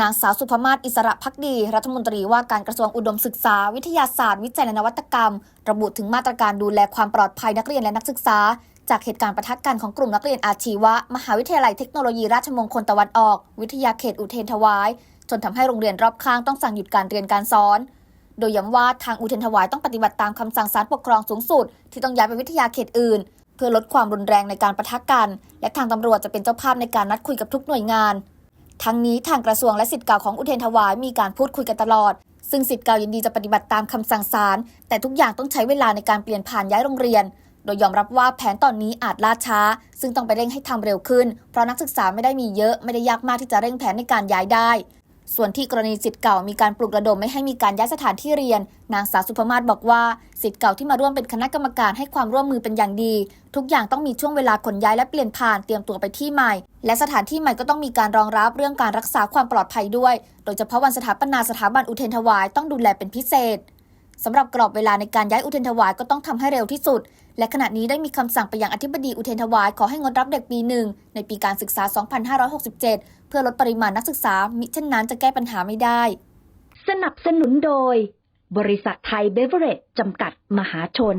นางสาวสุภมาศอิสระพักดี รัฐมนตรีว่าการกระทรวงอุดมศึกษา วิทยาศาสตร์ วิจัยและนวัตกรรม ระบุถึงมาตรการดูแลความปลอดภัยนักเรียนและนักศึกษา จากเหตุการณ์ประทัดกันของกลุ่มนักเรียนอาชีวะ มหาวิทยาลัยเทคโนโลยีราชมงคลตะวันออก วิทยาเขตอุเทนถวาย จนทำให้โรงเรียนรอบข้างต้องสั่งหยุดการเรียนการสอน โดยย้ำว่าทางอุเทนถวายต้องปฏิบัติตามคำสั่งศาลปกครองสูงสุด ที่ต้องย้ายไปวิทยาเขตอื่น เพื่อลดความรุนแรงในการประทะกัน และทางตำรวจจะเป็นเจ้าภาพในการนัดคุยกับทุกหน่วยงาน ทั้งนี้ทางกระทรวงและสิทธิ์เก่าของอุเทนถวายมีการพูดคุยกันตลอด ซึ่งสิทธิ์เก่ายินดีจะปฏิบัติตามคำสั่งศาลแต่ทุกอย่างต้องใช้เวลาในการเปลี่ยนผ่านย้ายโรงเรียน โดยยอมรับว่าแผนตอนนี้อาจล่าช้า ซึ่งต้องไปเร่งให้ทำเร็วขึ้น เพราะนักศึกษาไม่ได้มีเยอะไม่ได้ยากมากที่จะเร่งแผนในการย้ายได้ ส่วนที่กรณีสิทธิ์เก่ามีการปลุกระดมไม่ให้มีการย้ายสถานที่เรียน นางสาวสุภมาศบอกว่าสิทธิ์เก่าที่มาร่วมเป็นคณะกรรมการให้ความร่วมมือเป็นอย่างดี ทุกอย่างต้องมีช่วงเวลาขนย้ายและเปลี่ยนผ่านเตรียมตัวไปที่ใหม่ และสถานที่ใหม่ก็ต้องมีการรองรับเรื่องการรักษาความปลอดภัยด้วย โดยเฉพาะวันสถาปนาสถาบันอุเทนถวายต้องดูแลเป็นพิเศษ สำหรับกรอบเวลาในการย้ายอุเทนถวายก็ต้องทำให้เร็วที่สุด และขณะนี้ได้มีคำสั่งไปยังอธิบดีอุเทนถวาย ขอให้งดรับเด็กปีหนึ่งในปีการศึกษา 2567 เพื่อลดปริมาณนักศึกษา มิเช่นนั้นจะแก้ปัญหาไม่ได้ สนับสนุนโดย บริษัทไทยเบเวอเรจจำกัดมหาชน